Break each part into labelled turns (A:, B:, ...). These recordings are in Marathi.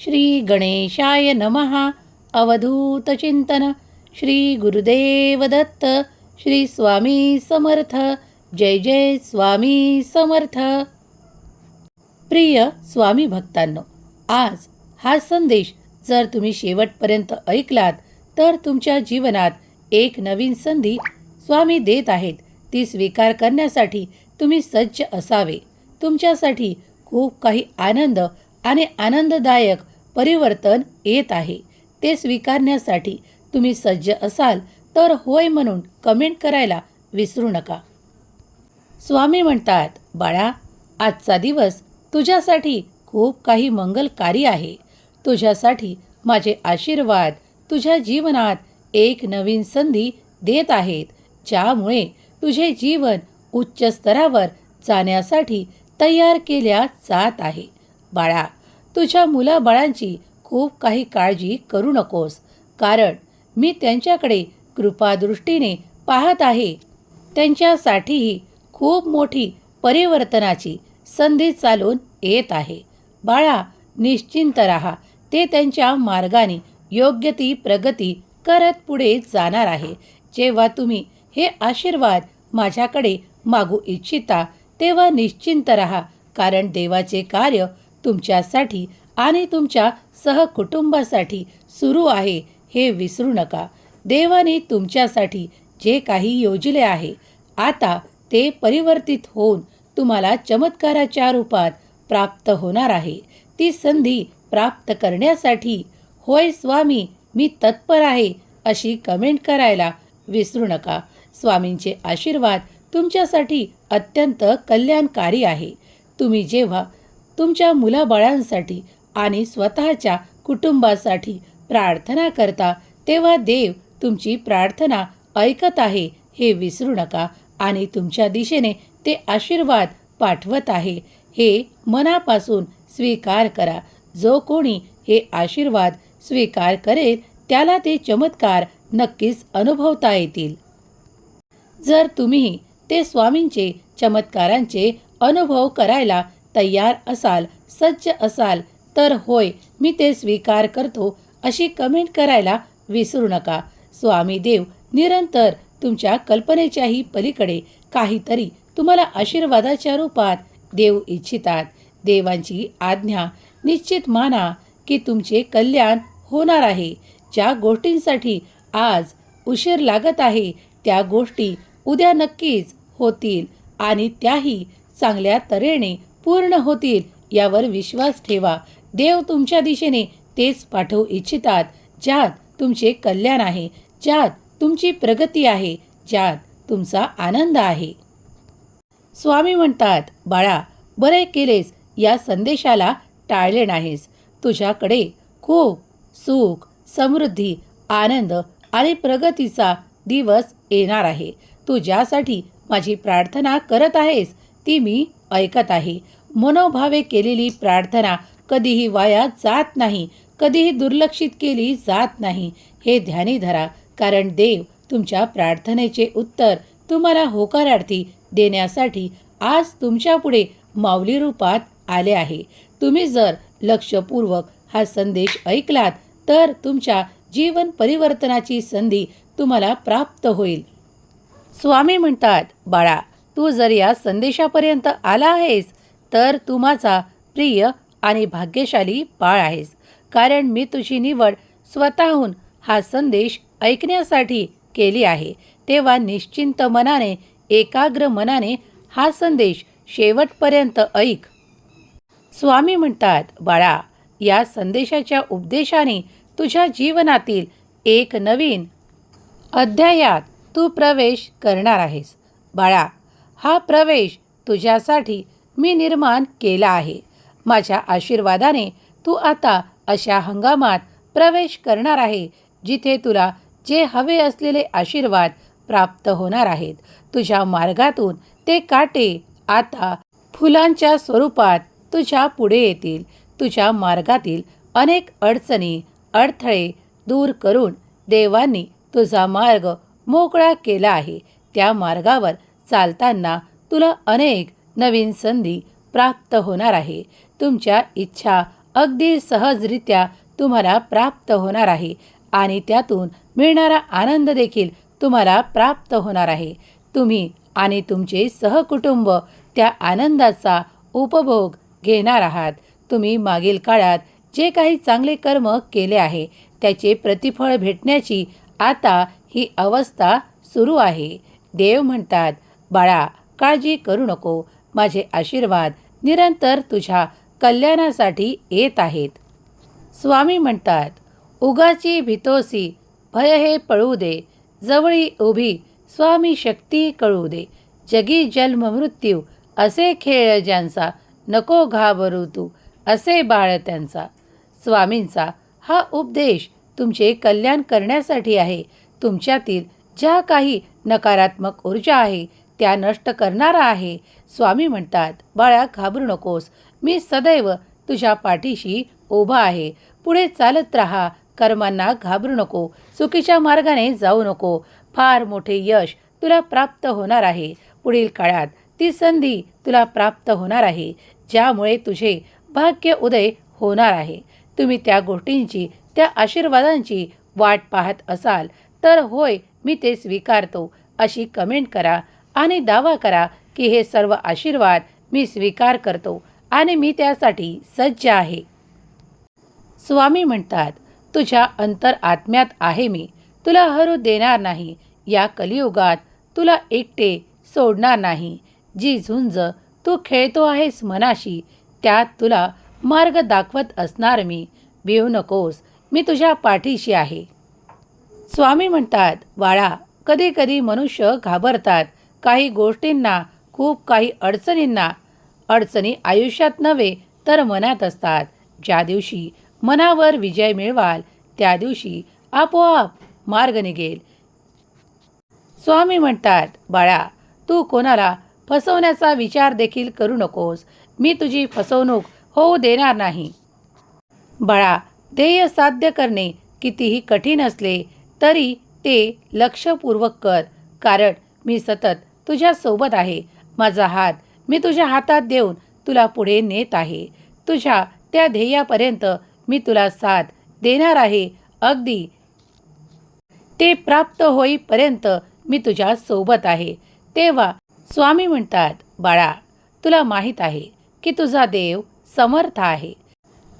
A: श्री गणेशाय नमः. अवधूतचिंतन श्री गुरुदेव दत्त श्री स्वामी समर्थ. जय जय स्वामी समर्थ. प्रिय स्वामी भक्तांनो आज हा संदेश जर तुम्ही शेवटपर्यंत ऐकलात तर तुमच्या जीवनात एक नवीन संधी स्वामी देत आहेत. ती स्वीकार करण्यासाठी तुम्ही सज्ज असावे. तुमच्यासाठी खूप काही आनंद आणि आनंददायक परिवर्तन येत आहे. ते स्वीकारण्यासाठी तुम्ही सज्ज असाल तर होय म्हणून कमेंट करायला विसरू नका. स्वामी म्हणतात बाळा आजचा दिवस तुझ्यासाठी खूप काही मंगलकारी आहे. तुझ्यासाठी माझे आशीर्वाद तुझ्या जीवनात एक नवीन संधी देत आहेत ज्यामुळे तुझे जीवन उच्च स्तरावर जाण्यासाठी तयार केल्या जात आहे. बाळा तुझ्या मुलाबाळांची खूप काही काळजी करू नकोस. कारण मी त्यांच्याकडे कृपादृष्टीने पाहत आहे. त्यांच्यासाठीही खूप मोठी परिवर्तनाची संधी चालून येत आहे. बाळा निश्चिंत राहा. ते त्यांच्या मार्गाने योग्य ती प्रगती करत पुढे जाणार आहे. जेव्हा तुम्ही हे आशीर्वाद माझ्याकडे मागू इच्छिता तेव्हा निश्चिंत राहा. कारण देवाचे कार्य तुमच्यासाठी आणि तुमच्या सहकुटुंबासाठी सुरू आहे हे विसरू नका. देवाने तुमच्यासाठी जे काही योजले आहे आता ते परिवर्तित होऊन तुम्हाला चमत्काराच्या रूपात प्राप्त होणार आहे. ती संधी प्राप्त करण्यासाठी होय स्वामी मी तत्पर आहे अशी कमेंट करायला विसरू नका. स्वामींचे आशीर्वाद तुमच्यासाठी अत्यंत कल्याणकारी आहे. तुम्ही जेव्हा तुमच्या मुलाबाळांसाठी आणि स्वतःच्या कुटुंबासाठी प्रार्थना करता तेव्हा देव तुमची प्रार्थना ऐकत आहे हे विसरू नका आणि तुमच्या दिशेने ते आशीर्वाद पाठवत आहे हे मनापासून स्वीकार करा. जो कोणी हे आशीर्वाद स्वीकार करेल त्याला ते चमत्कार नक्कीच अनुभवता येतील. जर तुम्ही ते स्वामींचे चमत्कारांचे अनुभव करायला तयार असाल सज्ज असाल तर होय मी ते स्वीकार करतो अशी कमेंट करायला विसरू नका. स्वामी देव निरंतर तुमच्या कल्पनेच्याही पलीकडे काहीतरी तुम्हाला आशीर्वादाच्या रूपात देऊ इच्छितात. देवांची आज्ञा निश्चित माना की तुमचे कल्याण होणार आहे. ज्या गोष्टींसाठी आज उशीर लागत आहे त्या गोष्टी उद्या नक्कीच होतील आणि त्याही चांगल्या तऱ्हेने पूर्ण होतील यावर विश्वास ठेवा. देव तुमच्या दिशेने तेच पाठवू इच्छितात ज्यात तुमचे कल्याण आहे ज्यात तुमची प्रगती आहे ज्यात तुमचा आनंद आहे. स्वामी म्हणतात बाळा बरे केलेस या संदेशाला टाळले नाहीस. तुझ्याकडे खूप सुख समृद्धी आनंद आणि प्रगतीचा दिवस येणार आहे. तू ज्यासाठी माझी प्रार्थना करत आहेस ती मी ऐकत आहे. मनोभावे केलेली प्रार्थना कधीही वाया जात नाही कधीही दुर्लक्षित केली जात नाही. हे ध्यानी धरा कारण देव तुमच्या प्रार्थनेचे उत्तर तुम्हाला होकारार्थी देण्यासाठी आज तुमच्यापुढे माऊली रूपात आले आहे. तुम्ही जर लक्षपूर्वक हा संदेश ऐकलात तर तुमच्या जीवन परिवर्तनाची संधी तुम्हाला प्राप्त होईल. स्वामी म्हणतात बाळा तू जर या संदेशापर्यंत आला आहेस तर तू माझा प्रिय आणि भाग्यशाली बाळ आहेस. कारण मी तुझी निवड स्वतःहून हा संदेश ऐकण्यासाठी केली आहे. तेव्हा निश्चिंत मनाने एकाग्र मनाने हा संदेश शेवटपर्यंत ऐक. स्वामी म्हणतात बाळा या संदेशाच्या उपदेशाने तुझ्या जीवनातील एक नवीन अध्यायात तू प्रवेश करणार आहेस. बाळा हा प्रवेश तुझ्यासाठी मी निर्माण केला आहे. माझ्या आशीर्वादाने तू आता अशा हंगामात प्रवेश करणार आहे जिथे तुला जे हवे असलेले आशीर्वाद प्राप्त होणार आहेत. तुझ्या मार्गातून ते काटे आता फुलांच्या स्वरूपात तुझ्या पुढे येतील. तुझ्या मार्गातील अनेक अडचणी अडथळे दूर करून देवांनी तुझा मार्ग मोकळा केला आहे. त्या मार्गावर चालताना तुला अनेक नवीन संधी प्राप्त होणार आहे. तुमच्या इच्छा अगदी सहजरित्या तुम्हाला प्राप्त होणार आहे आणि त्यातून मिळणारा आनंद देखील तुम्हाला प्राप्त होणार आहे. तुम्ही आणि तुमचे सहकुटुंब त्या आनंदाचा उपभोग घेणार आहात. तुम्ही मागील काळात जे काही चांगले कर्म केले आहे त्याचे प्रतिफळ भेटण्याची आता ही अवस्था सुरू आहे. देव म्हणतात बाळा काळजी करू नको. माझे आशीर्वाद निरंतर तुझ्या कल्याणासाठी येत आहेत. स्वामी म्हणतात उगाची भितोसी भय हे पळू दे. जवळी उभी स्वामी शक्ती कळू दे. जगी जन्म मृत्यू असे खेळ ज्यांचा नको घाबरू तू असे बाळ त्यांचा. स्वामींचा हा उपदेश तुमचे कल्याण करण्यासाठी आहे. तुमच्यातील ज्या काही नकारात्मक ऊर्जा आहे त्या नष्ट करणारा आहे. स्वामी म्हणतात बाळा घाबरू नकोस. मी सदैव तुझ्या पाठीशी उभा आहे. पुढे चालत राहा. कर्मांना घाबरू नको. चुकीच्या मार्गाने जाऊ नको. फार मोठे यश तुला प्राप्त होणार आहे. पुढील काळात ती संधी तुला प्राप्त होणार आहे. ज्यामुळे तुझे भाग्य उदय होणार आहे. तुम्ही त्या गोष्टींची त्या आशीर्वादांची वाट पाहत असाल तर होय मी ते स्वीकारतो. अशी कमेंट करा. आणि दावा करा की हे सर्व आशीर्वाद मी स्वीकार करतो आणि मी त्यासाठी सज्ज आहे. स्वामी म्हणतात तुझ्या अंतर आत्म्यात आहे मी. तुला हरू देणार नाही. या कलियुगात तुला एकटे सोडणार नाही. जी झुंज तू खेळतो आहेस मनाशी त्यात तुला मार्ग दाखवत असणार मी. भिवू नकोस. मी तुझ्या पाठीशी आहे. स्वामी म्हणतात बाळा कधी कधी मनुष्य घाबरतात. काही गोष्टींना खूप काही अडचणींना. अडचणी आयुष्यात नव्हे तर मनात असतात. ज्या दिवशी मनावर विजय मिळवाल त्या दिवशी आपोआप मार्ग निघेल. स्वामी म्हणतात बाळा तू कोणाला फसवण्याचा विचार देखील करू नकोस. मी तुझी फसवणूक होऊ देणार नाही. बाळा ध्येय साध्य करणे कितीही कठीण असले तरी ते लक्षपूर्वक कर. कारण मी सतत तुझ्या सोबत आहे. माझा हात मी तुझ्या हातात देऊन तुला पुढे नेत आहे. तुझ्या त्या ध्येयापर्यंत मी तुला साथ देणार आहे. अगदी ते प्राप्त होईपर्यंत मी तुझ्या सोबत आहे. तेव्हा स्वामी म्हणतात बाळा तुला माहीत आहे की तुझा देव समर्थ आहे.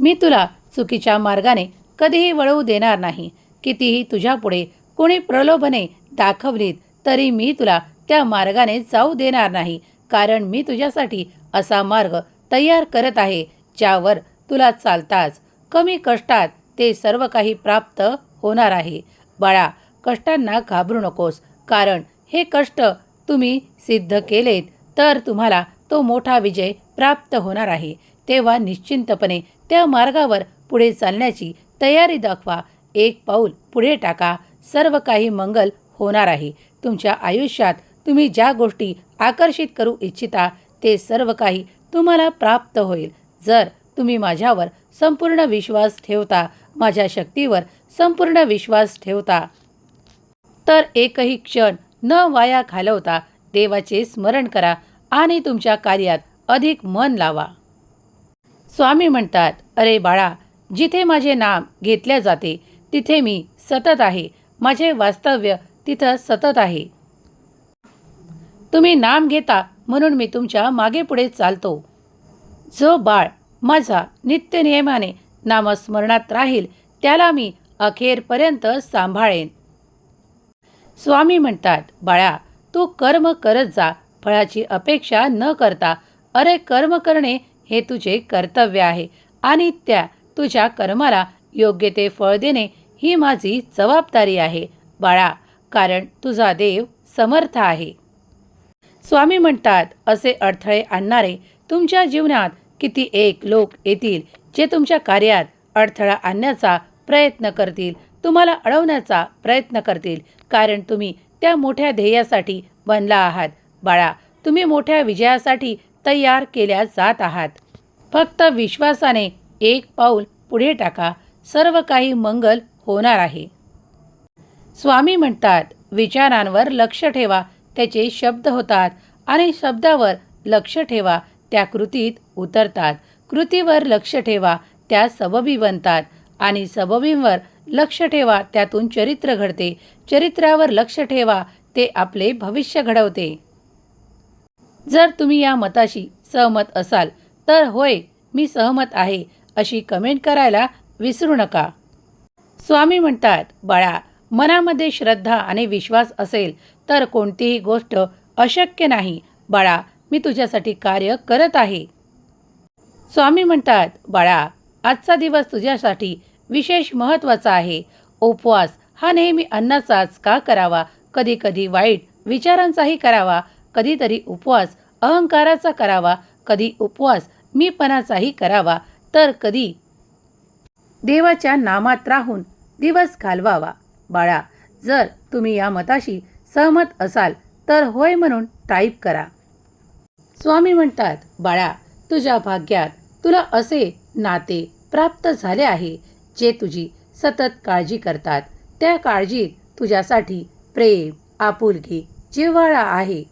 A: मी तुला चुकीच्या मार्गाने कधीही वळवू देणार नाही. कितीही तुझ्यापुढे कोणी प्रलोभने दाखवलीत तरी मी तुला त्या मार्गाने जाऊ देणार नाही. कारण मी तुझ्यासाठी असा मार्ग तयार करत आहे ज्यावर तुला चालताच कमी कष्टात ते सर्व काही प्राप्त होणार आहे. बाळा कष्टांना घाबरू नकोस कारण हे कष्ट तुम्ही सिद्ध केलेत तर तुम्हाला तो मोठा विजय प्राप्त होणार आहे. तेव्हा निश्चिंतपणे त्या मार्गावर पुढे चालण्याची तयारी दाखवा. एक पाऊल पुढे टाका. सर्व काही मंगल होणार आहे. तुमच्या आयुष्यात तुम्ही ज्या गोष्टी आकर्षित करू इच्छिता ते सर्व काही तुम्हाला प्राप्त होईल. जर तुम्ही माझ्यावर संपूर्ण विश्वास ठेवता माझ्या शक्तीवर संपूर्ण विश्वास ठेवता तर एकही क्षण न वाया घालवता देवाचे स्मरण करा आणि तुमच्या कार्यात अधिक मन लावा. स्वामी म्हणतात अरे बाळा जिथे माझे नाम घेतल्या जाते तिथे मी सतत आहे. माझे वास्तव्य तिथं सतत आहे. तुम्ही नाम घेता म्हणून मी तुमच्या मागे पुढे चालतो. जो बाळ माझा नित्यनियमाने नामस्मरणात राहील त्याला मी अखेरपर्यंत सांभाळेन. स्वामी म्हणतात बाळा तू कर्म करत जा फळाची अपेक्षा न करता. अरे कर्म करणे हे तुझे कर्तव्य आहे आणि त्या तुझ्या कर्माला योग्य ते फळ देणे ही माझी जबाबदारी आहे. बाळा कारण तुझा देव समर्थ आहे. स्वामी म्हणतात असे अडथळे आणणारे तुमच्या जीवनात किती एक लोक येतील जे तुमच्या कार्यात अडथळा आणण्याचा प्रयत्न करतील तुम्हाला अडवण्याचा प्रयत्न करतील कारण तुम्ही त्या मोठ्या ध्येयासाठी बनला आहात. बाळा तुम्ही मोठ्या विजयासाठी तयार केल्या जात आहात. फक्त विश्वासाने एक पाऊल पुढे टाका सर्व काही मंगल होणार आहे. स्वामी म्हणतात विचारांवर लक्ष ठेवा त्याचे शब्द होतात आणि शब्दावर लक्ष ठेवा त्या कृतीत उतरतात. कृतीवर लक्ष ठेवा त्या सबबी बनतात आणि सबबींवर लक्ष ठेवा त्यातून चरित्र घडते. चरित्रावर लक्ष ठेवा ते आपले भविष्य घडवते. जर तुम्ही या मताशी सहमत असाल तर होय मी सहमत आहे अशी कमेंट करायला विसरू नका. स्वामी म्हणतात बाळा मनामध्ये श्रद्धा आणि विश्वास असेल तर कोणतीही गोष्ट अशक्य नाही. बाळा मी तुझ्यासाठी कार्य करत आहे. स्वामी म्हणतात बाळा आजचा दिवस तुझ्यासाठी विशेष महत्त्वाचा आहे. उपवास हा नेहमी अन्नाचाच का करावा. कधी कधी वाईट विचारांचाही करावा. कधीतरी उपवास अहंकाराचा करावा. कधी उपवास मीपणाचाही करावा. तर कधी देवाच्या नामात राहून दिवस घालवावा. बाळा जर तुम्ही या मताशी सहमत असाल तर होय म्हणून टाईप करा. स्वामी म्हणतात बाळा तुझ्या भाग्यात तुला असे नाते प्राप्त झाले आहे जे तुझी सतत काळजी करतात. त्या काळजीत तुझ्यासाठी प्रेम आपुलकी जिव्हाळा आहे.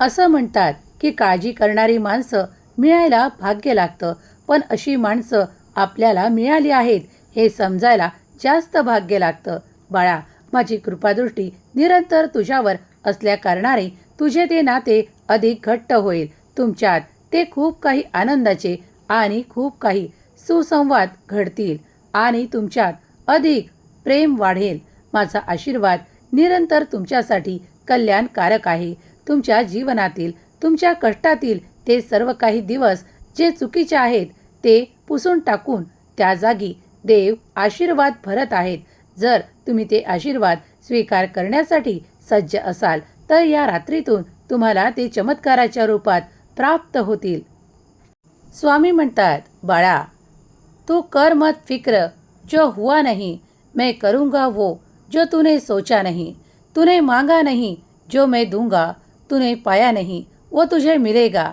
A: असं म्हणतात की काळजी करणारी माणसं मिळायला भाग्य लागतं पण अशी माणसं आपल्याला मिळाली आहेत हे समजायला जास्त भाग्य लागतं. बाळा माझी कृपादृष्टी निरंतर तुझ्यावर असल्या कारणाने तुझे ते नाते अधिक घट्ट होईल. तुमच्यात ते खूप काही आनंदाचे आणि खूप काही सुसंवाद घडतील आणि तुमच्यात अधिक प्रेम वाढेल. माझा आशीर्वाद निरंतर तुमच्यासाठी कल्याणकारक आहे. तुमच्या जीवनातील तुमच्या कष्टातील ते सर्व काही दिवस जे चुकीचे आहेत ते पुसून टाकून त्या जागी देव आशीर्वाद भरत आहेत. जर तुम्ही ते आशीर्वाद स्वीकार करण्यासाठी सज्ज असाल तर या रात्रीतून तुम्हाला ते चमत्काराच्या रूपात प्राप्त होतील. स्वामी म्हणतात बाळा तू कर मत फिक्र जो हुआ नहीं मैं करूँगा वो जो तूने सोचा नहीं तूने मांगा नहीं जो मैं दूंगा तूने पाया नहीं वो तुझे मिलेगा.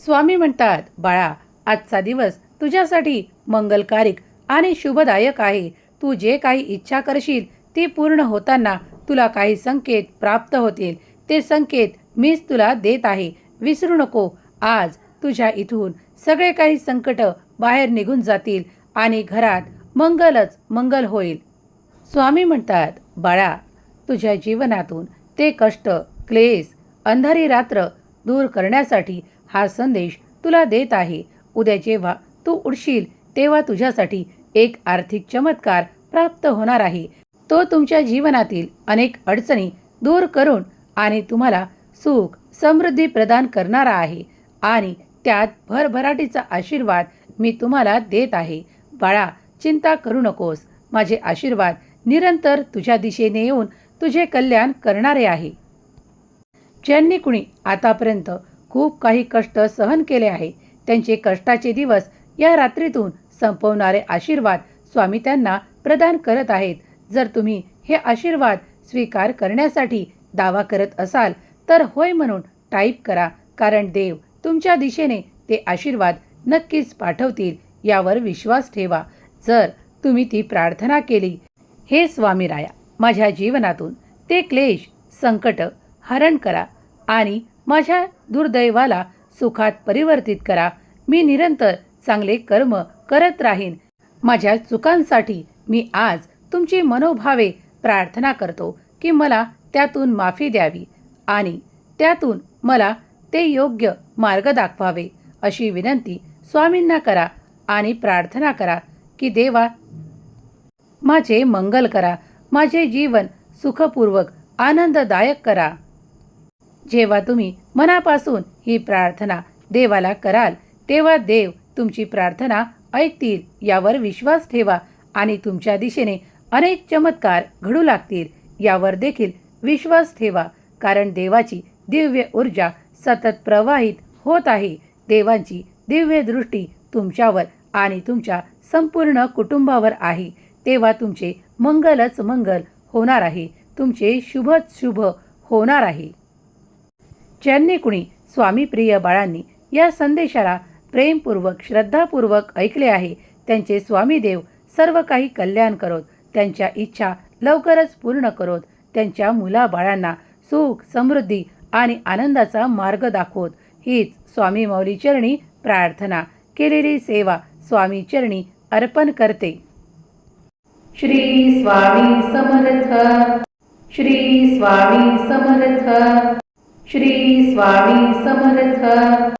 A: स्वामी म्हणतात बाळा आजचा दिवस तुझ्यासाठी मंगलकारिक आणि शुभदायक आहे तू जे काही इच्छा करशील ती पूर्ण होताना तुला काही संकेत प्राप्त होतील. ते संकेत मीच तुला देत आहे. विसरू नको. आज तुझ्या इथून सगळे काही संकट बाहेर निघून जातील आणि घरात मंगलच मंगल होईल. स्वामी म्हणतात बाळा तुझ्या जीवनातून ते कष्ट क्लेश अंधारी रात्र दूर करण्यासाठी हा संदेश तुला देत आहे. उद्या जेव्हा तू उडशील तेव्हा तुझ्यासाठी एक आर्थिक चमत्कार प्राप्त होणार आहे. तो तुमच्या जीवनातील अनेक अडचणी दूर करून आणि तुम्हाला सुख समृद्धी प्रदान करणारा आहे आणि त्यात भरभराटीचा आशीर्वाद मी तुम्हाला देत आहे. बाळा चिंता करू नकोस. माझे आशीर्वाद निरंतर तुझ्या दिशेने येऊन तुझे कल्याण करणारे आहे. ज्यांनी कुणी आतापर्यंत खूप काही कष्ट सहन केले आहे त्यांचे कष्टाचे दिवस या रात्रीतून संपवणारे आशीर्वाद स्वामी त्यांना प्रदान करत आहेत. जर तुम्ही हे आशीर्वाद स्वीकार करण्यासाठी दावा करत असाल तर होय म्हणून टाईप करा कारण देव तुमच्या दिशेने ते आशीर्वाद नक्कीच पाठवतील यावर विश्वास ठेवा. जर तुम्ही ती प्रार्थना केली हे स्वामी राया माझ्या जीवनातून ते क्लेश संकट हरण करा आणि माझ्या दुर्दैवाला सुखात परिवर्तित करा. मी निरंतर चांगले कर्म करत राहीन. माझ्या चुकांसाठी मी आज तुमची मनोभावे प्रार्थना करतो की मला त्यातून माफी द्यावी आणि त्यातून मला ते योग्य मार्ग दाखवावे अशी विनंती स्वामींना करा आणि प्रार्थना करा की देवा माझे मंगल करा माझे जीवन सुखपूर्वक आनंददायक करा. जेव्हा तुम्ही मनापासून ही प्रार्थना देवाला कराल तेव्हा देव तुमची प्रार्थना ऐकतील यावर विश्वास ठेवा आणि तुमच्या दिशेने अनेक चमत्कार घडू लागतील. यावर देखील विश्वास ठेवा कारण देवाची दिव्य ऊर्जा सतत प्रवाहित होत आहे. देवांची दिव्य दृष्टी तुमच्यावर आणि तुमच्या संपूर्ण कुटुंबावर आहे. तेव्हा तुमचे मंगलच मंगल होणार आहे. तुमचे शुभच शुभ होणार आहे. ज्यांनी कुणी स्वामी प्रिय बाळांनी या संदेशाला प्रेमपूर्वक श्रद्धापूर्वक ऐकले आहे. त्यांचे स्वामी देव सर्व काही कल्याण करोत. त्यांच्या इच्छा लवकरच पूर्ण करोत. त्यांच्या मुलाबाळांना सुख समृद्धी आणि आनंदाचा मार्ग दाखवत. हीच स्वामी मौली चरणी प्रार्थना. केलेली सेवा स्वामी चरणी अर्पण करते. श्री स्वामी समर्थ. श्री स्वामी समर्थ. श्री स्वामी समर्थ.